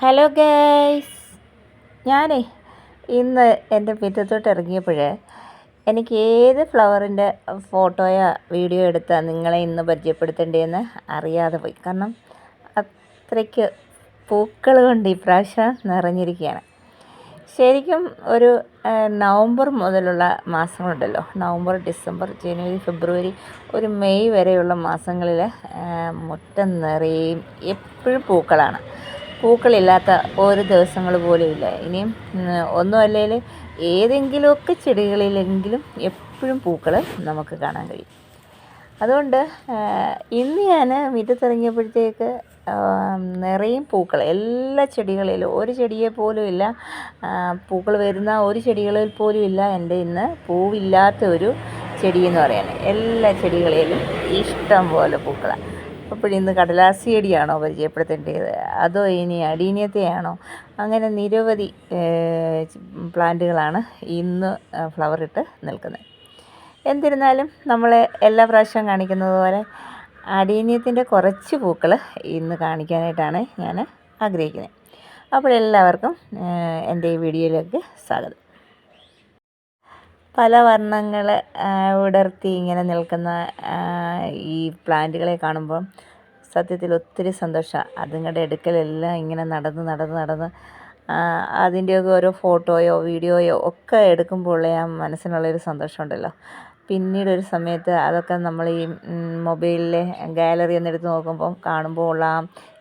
Hello guys ഞാനേ ഇന്ന് എന്റെ മിറ്റത്തോട്ട് ഇറങ്ങിയപ്പോഴേ എനിക്ക് ഏത് ഫ്ലവറിന്റെ ഫോട്ടോയോ വീഡിയോ എടുത്താൽ നിങ്ങളെ ഇന്ന് പരിചയപ്പെടുത്തേണ്ടതെന്ന് അറിയാതെ പോയി. കാരണം അത്രയ്ക്ക് പൂക്കൾ കൊണ്ട് ഈ പ്രാവശ്യം നിറഞ്ഞിരിക്കുകയാണ്. ശരിക്കും ഒരു നവംബർ മുതലുള്ള മാസങ്ങളുണ്ടല്ലോ. നവംബർ ഡിസംബർ ജനുവരി ഫെബ്രുവരി ഒരു മെയ് വരെയുള്ള മാസങ്ങളിൽ മുറ്റം നിറയും എപ്പോഴും പൂക്കളാണ്. പൂക്കളില്ലാത്ത ഒരു ദിവസങ്ങൾ പോലും ഇല്ല. ഇനിയും ഒന്നും അല്ലെങ്കിൽ ഏതെങ്കിലുമൊക്കെ ചെടികളിലെങ്കിലും എപ്പോഴും പൂക്കൾ നമുക്ക് കാണാൻ കഴിയും. അതുകൊണ്ട് ഇന്ന് ഞാൻ മിറ്റത്തിറങ്ങിയപ്പോഴത്തേക്ക് നിറയും പൂക്കൾ. എല്ലാ ചെടികളിലും ഒരു ചെടിയെ പോലും ഇല്ല. പൂക്കൾ വരുന്ന ഒരു ചെടികളിൽ പോലും ഇല്ല. എന്റെ ഇന്ന് പൂവില്ലാത്ത ഒരു ചെടി എന്ന് പറയുന്നത് എല്ലാ ചെടികളിലും ഇഷ്ടം പോലെ പൂക്കളാണ്. അപ്പോൾ ഇന്ന് കടലാസിയടിയാണോ പരിചയപ്പെടുത്തേണ്ടത്? അതോ ഇനി അടീനിയത്തെയാണോ? അങ്ങനെ നിരവധി പ്ലാന്റുകളാണ് ഇന്ന് ഫ്ലവർ ഇട്ട് നിൽക്കുന്നത്. എന്നിരുന്നാലും നമ്മൾ എല്ലാ പ്രാവശ്യവും കാണിക്കുന്നത് പോലെ അടീനിയത്തിന്റെ കുറച്ച് പൂക്കൾ ഇന്ന് കാണിക്കാനായിട്ടാണ് ഞാൻ ആഗ്രഹിക്കുന്നത്. അപ്പോൾ എല്ലാവർക്കും എന്റെ ഈ വീഡിയോയിലേക്ക് സ്വാഗതം. പല വർണങ്ങൾ വിടർത്തി ഇങ്ങനെ നിൽക്കുന്ന ഈ പ്ലാന്റുകളെ കാണുമ്പോൾ സത്യത്തിൽ ഒത്തിരി സന്തോഷം. അതുങ്ങളുടെ അടുക്കലെല്ലാം ഇങ്ങനെ നടന്ന് നടന്ന് നടന്ന് അതിന്റെയൊക്കെ ഓരോ ഫോട്ടോയോ വീഡിയോയോ ഒക്കെ എടുക്കുമ്പോൾ ഉള്ള ആ മനസ്സിനുള്ളൊരു സന്തോഷമുണ്ടല്ലോ. പിന്നീട് ഒരു സമയത്ത് അതൊക്കെ നമ്മൾ ഈ മൊബൈലിലെ ഗാലറി ഒന്ന് എടുത്ത് നോക്കുമ്പോൾ കാണുമ്പോൾ ഉള്ള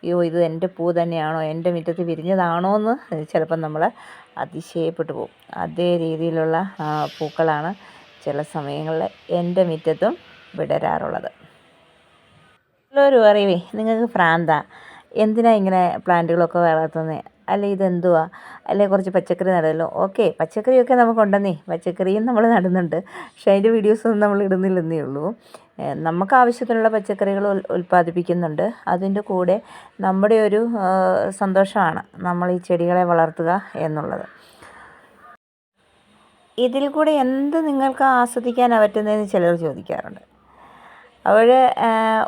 അയ്യോ ഇത് എന്റെ പൂ തന്നെയാണോ? എന്റെ മുറ്റത്ത് വിരിഞ്ഞതാണോ എന്ന് ചിലപ്പം നമ്മൾ അതിശയപ്പെട്ടു പോകും അതേ രീതിയിലുള്ള പൂക്കളാണ് ചില സമയങ്ങളിൽ എന്റെ മുറ്റത്തും വിടരാറുള്ളത്. ഒരു അറിവേ നിങ്ങൾക്ക് ഭ്രാന്താ. എന്തിനാ ഇങ്ങനെ പ്ലാന്റുകളൊക്കെ വളർത്തുന്നത് അല്ലെ ഇതെന്തുവാ? അല്ലെ കുറച്ച് പച്ചക്കറി നടല്ലോ ഓക്കെ പച്ചക്കറിയൊക്കെ നമുക്കുണ്ടെന്നേ പച്ചക്കറിയും നമ്മൾ നടുന്നുണ്ട്. പക്ഷേ അതിന്റെ വീഡിയോസൊന്നും നമ്മൾ ഇടുന്നില്ലെന്നേ ഉള്ളൂ. നമുക്ക് ആവശ്യത്തിനുള്ള പച്ചക്കറികൾ ഉൽ- ഉൽപ്പാദിപ്പിക്കുന്നുണ്ട്. അതിന്റെ കൂടെ നമ്മുടെ ഒരു സന്തോഷമാണ് നമ്മൾ ഈ ചെടികളെ വളർത്തുക എന്നുള്ളത്. ഇതിൽ കൂടെ എന്ത് നിങ്ങൾക്ക് ആസ്വദിക്കാനാണ് പറ്റുന്നതെന്ന് ചിലർ ചോദിക്കാറുണ്ട്. അവർ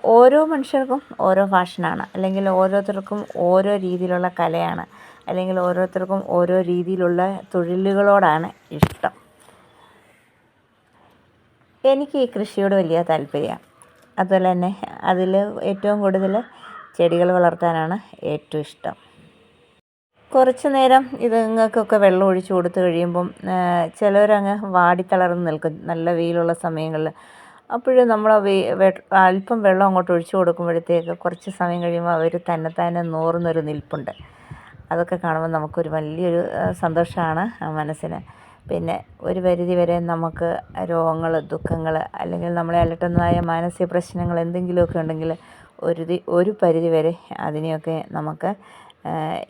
ഓരോ മനുഷ്യർക്കും ഓരോ ഫാഷനാണ്. അല്ലെങ്കിൽ ഓരോരുത്തർക്കും ഓരോ രീതിയിലുള്ള കലയാണ്. അല്ലെങ്കിൽ ഓരോരുത്തർക്കും ഓരോ രീതിയിലുള്ള തൊഴിലുകളോടാണ് ഇഷ്ടം. എനിക്ക് ഈ കൃഷിയോട് വലിയ താല്പര്യമാണ്. അതുപോലെ തന്നെ അതിൽ ഏറ്റവും കൂടുതൽ ചെടികൾ വളർത്താനാണ് ഏറ്റവും ഇഷ്ടം. കുറച്ച് നേരം ഇതുങ്ങൾക്കൊക്കെ വെള്ളം ഒഴിച്ചു കൊടുത്തു കഴിയുമ്പം ചിലവരങ്ങ് വാടിത്തളർന്ന് നിൽക്കും. നല്ല വെയിലുള്ള സമയങ്ങളിൽ. അപ്പോഴും നമ്മൾ അല്പം വെള്ളം അങ്ങോട്ട് ഒഴിച്ചു കൊടുക്കുമ്പോഴത്തേക്ക് കുറച്ച് സമയം കഴിയുമ്പോൾ അവർ തന്നെത്താനെ നോറുന്നൊരു നിൽപ്പുണ്ട്. അതൊക്കെ കാണുമ്പോൾ നമുക്കൊരു വലിയൊരു സന്തോഷമാണ് മനസ്സിന്. പിന്നെ ഒരു പരിധി വരെ നമുക്ക് രോഗങ്ങൾ ദുഃഖങ്ങൾ അല്ലെങ്കിൽ നമ്മളെ അലട്ടുന്നതായ മാനസിക പ്രശ്നങ്ങൾ എന്തെങ്കിലുമൊക്കെ ഉണ്ടെങ്കിൽ ഒരു ഒരു പരിധി വരെ അതിനെയൊക്കെ നമുക്ക്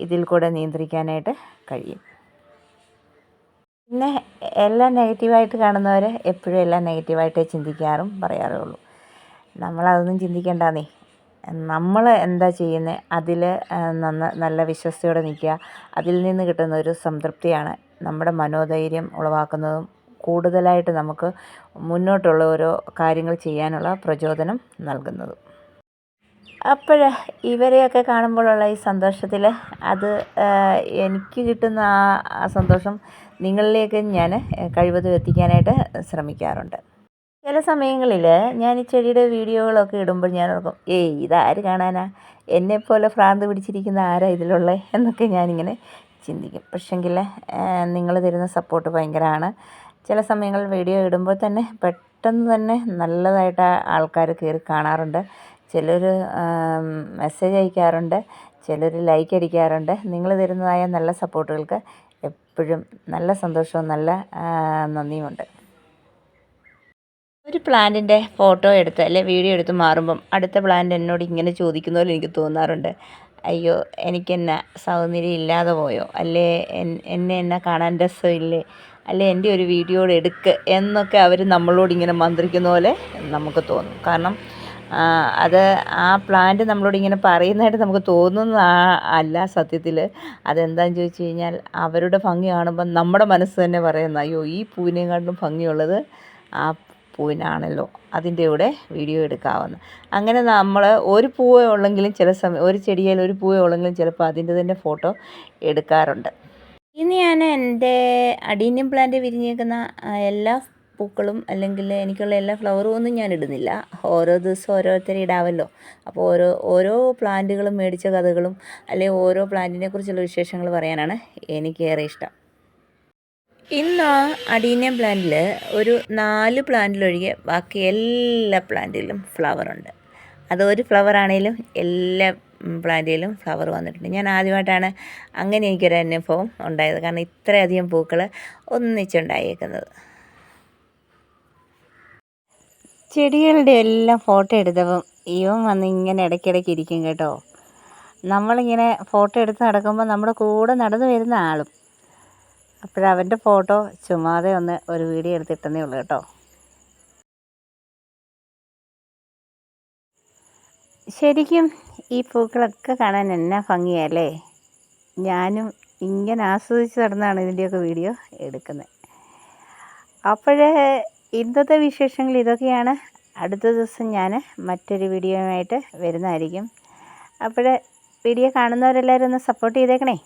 ഇതിൽ കൂടെ നിയന്ത്രിക്കാനായിട്ട് കഴിയും. പിന്നെ എല്ലാം നെഗറ്റീവായിട്ട് കാണുന്നവർ എപ്പോഴും എല്ലാം നെഗറ്റീവായിട്ടേ ചിന്തിക്കാറും പറയാറുള്ളൂ. നമ്മളതൊന്നും ചിന്തിക്കേണ്ടെന്നേ. നമ്മൾ എന്താ ചെയ്യുന്നത് അതിൽ നന്ന നല്ല വിശ്വസ്തയോടെ നിൽക്കുക. അതിൽ നിന്ന് കിട്ടുന്ന ഒരു സംതൃപ്തിയാണ് നമ്മുടെ മനോധൈര്യം ഉളവാക്കുന്നതും കൂടുതലായിട്ട് നമുക്ക് മുന്നോട്ടുള്ള ഓരോ കാര്യങ്ങൾ ചെയ്യാനുള്ള പ്രചോദനം നൽകുന്നതും. അപ്പോൾ ഇവരെയൊക്കെ കാണുമ്പോഴുള്ള ഈ സന്തോഷത്തിൽ അത് എനിക്ക് കിട്ടുന്ന ആ സന്തോഷം നിങ്ങളിലേക്ക് ഞാൻ കഴിവതും എത്തിക്കാനായിട്ട് ശ്രമിക്കാറുണ്ട്. ചില സമയങ്ങളിൽ ഞാൻ ഈ ചെടിയുടെ വീഡിയോകളൊക്കെ ഇടുമ്പോൾ ഞാൻ ഓർക്കും ഏയ് ഇതാര് കാണാനാ? എന്നെപ്പോലെ ഭ്രാന്ത് പിടിച്ചിരിക്കുന്ന ആരാ ഇതിലുള്ളത് എന്നൊക്കെ ഞാനിങ്ങനെ ചിന്തിക്കും. പക്ഷെങ്കിൽ നിങ്ങൾ തരുന്ന സപ്പോർട്ട് ഭയങ്കരമാണ് ചില സമയങ്ങളിൽ വീഡിയോ ഇടുമ്പോൾ തന്നെ പെട്ടെന്ന് തന്നെ നല്ലതായിട്ട് ആൾക്കാർ കയറി കാണാറുണ്ട്. ചിലർ മെസ്സേജ് അയക്കാറുണ്ട് ചിലർ ലൈക്ക് അടിക്കാറുണ്ട്. നിങ്ങൾ തരുന്നതായ നല്ല സപ്പോർട്ടുകൾക്ക് എപ്പോഴും നല്ല സന്തോഷവും നല്ല നന്ദിയുമുണ്ട്. ഒരു പ്ലാന്റിന്റെ ഫോട്ടോ എടുത്ത് അല്ലെ വീഡിയോ എടുത്ത് മാറുമ്പം അടുത്ത പ്ലാന്റ് എന്നോട് ഇങ്ങനെ ചോദിക്കുന്ന പോലെ എനിക്ക് തോന്നാറുണ്ട്. അയ്യോ എനിക്കെന്നാ സൗന്ദര്യം ഇല്ലാതെ പോയോ? അല്ലേ എന്നെ എന്നെ കാണാൻ രസമില്ലേ? അല്ലെ എന്റെ ഒരു വീഡിയോ എടുക്ക് എന്നൊക്കെ അവർ നമ്മളോട് ഇങ്ങനെ മന്ത്രിക്കുന്ന പോലെ നമുക്ക് തോന്നും. കാരണം അത് ആ പ്ലാന്റ് നമ്മളോട് ഇങ്ങനെ പറയുന്നതായിട്ട് നമുക്ക് തോന്നുന്ന അല്ല സത്യത്തിൽ അതെന്താണെന്ന് ചോദിച്ചു കഴിഞ്ഞാൽ അവരുടെ ഭംഗി കാണുമ്പം നമ്മുടെ മനസ്സ് തന്നെ പറയുന്ന അയ്യോ ഈ പൂവിനെക്കാട്ടിലും ഭംഗിയുള്ളത് ആ പൂവിനാണല്ലോ അതിന്റെ കൂടെ വീഡിയോ എടുക്കാവുന്നത്. അങ്ങനെ നമ്മൾ ഒരു പൂവേ ഉള്ളെങ്കിലും ചില സമയം ഒരു ചെടിയിൽ ഒരു പൂവേ ഉള്ളെങ്കിലും ചിലപ്പോൾ അതിന്റെ തന്നെ ഫോട്ടോ എടുക്കാറുണ്ട്. ഇനി ഞാൻ എന്റെ അഡീനിയം പ്ലാന്റ് വിരിഞ്ഞേക്കുന്ന എല്ലാ പൂക്കളും അല്ലെങ്കിൽ എനിക്കുള്ള എല്ലാ ഫ്ലവറും ഒന്നും ഞാൻ ഇടുന്നില്ല. ഓരോ ദിവസം ഓരോരുത്തരെ ഇടാമല്ലോ അപ്പോൾ ഓരോ ഓരോ പ്ലാന്റുകളും മേടിച്ച കഥകളും അല്ലെങ്കിൽ ഓരോ പ്ലാന്റിനെ കുറിച്ചുള്ള വിശേഷങ്ങൾ പറയാനാണ് എനിക്കേറെ ഇഷ്ടം. ഇന്ന് അഡീനിയം പ്ലാന്റിൽ ഒരു നാല് പ്ലാന്റിലൊഴികെ ബാക്കി എല്ലാ പ്ലാന്റിലും ഫ്ലവർ ഉണ്ട് അത് ഒരു ഫ്ലവർ ആണെങ്കിലും എല്ലാ പ്ലാന്റിലും ഫ്ലവർ വന്നിട്ടുണ്ട്. ഞാൻ ആദ്യമായിട്ടാണ് അങ്ങനെ എനിക്കൊരു അനുഭവം ഉണ്ടായത്. കാരണം ഇത്രയധികം പൂക്കൾ ഒന്നിച്ചുണ്ടായേക്കുന്നത്. ചെടികളുടെ എല്ലാം ഫോട്ടോ എടുത്തപ്പം ഇവൻ വന്ന് ഇങ്ങനെ ഇടയ്ക്കിടയ്ക്ക് ഇരിക്കും കേട്ടോ. നമ്മളിങ്ങനെ ഫോട്ടോ എടുത്ത് നടക്കുമ്പോൾ നമ്മുടെ കൂടെ നടന്നു വരുന്ന ആളും അപ്പോഴവന്റെ ഫോട്ടോ ചുമ്മാതെ ഒന്ന് ഒരു വീഡിയോ എടുത്തിട്ടെന്നേ ഉള്ളൂ കേട്ടോ. ശരിക്കും ഈ പൂക്കളൊക്കെ കാണാൻ എന്നാ ഭംഗിയല്ലേ? ഞാനും ഇങ്ങനെ ആസ്വദിച്ച് നടന്നാണ് ഇതിന്റെയൊക്കെ വീഡിയോ എടുക്കുന്നത്. അപ്പോഴേ ഇന്നത്തെ വിശേഷങ്ങൾ ഇതൊക്കെയാണ്. അടുത്ത ദിവസം ഞാൻ മറ്റൊരു വീഡിയോയുമായിട്ട് വരുന്നതായിരിക്കും. അപ്പോൾ വീഡിയോ കാണുന്നവരെല്ലാവരും ഒന്ന് സപ്പോർട്ട് ചെയ്തേക്കണേ.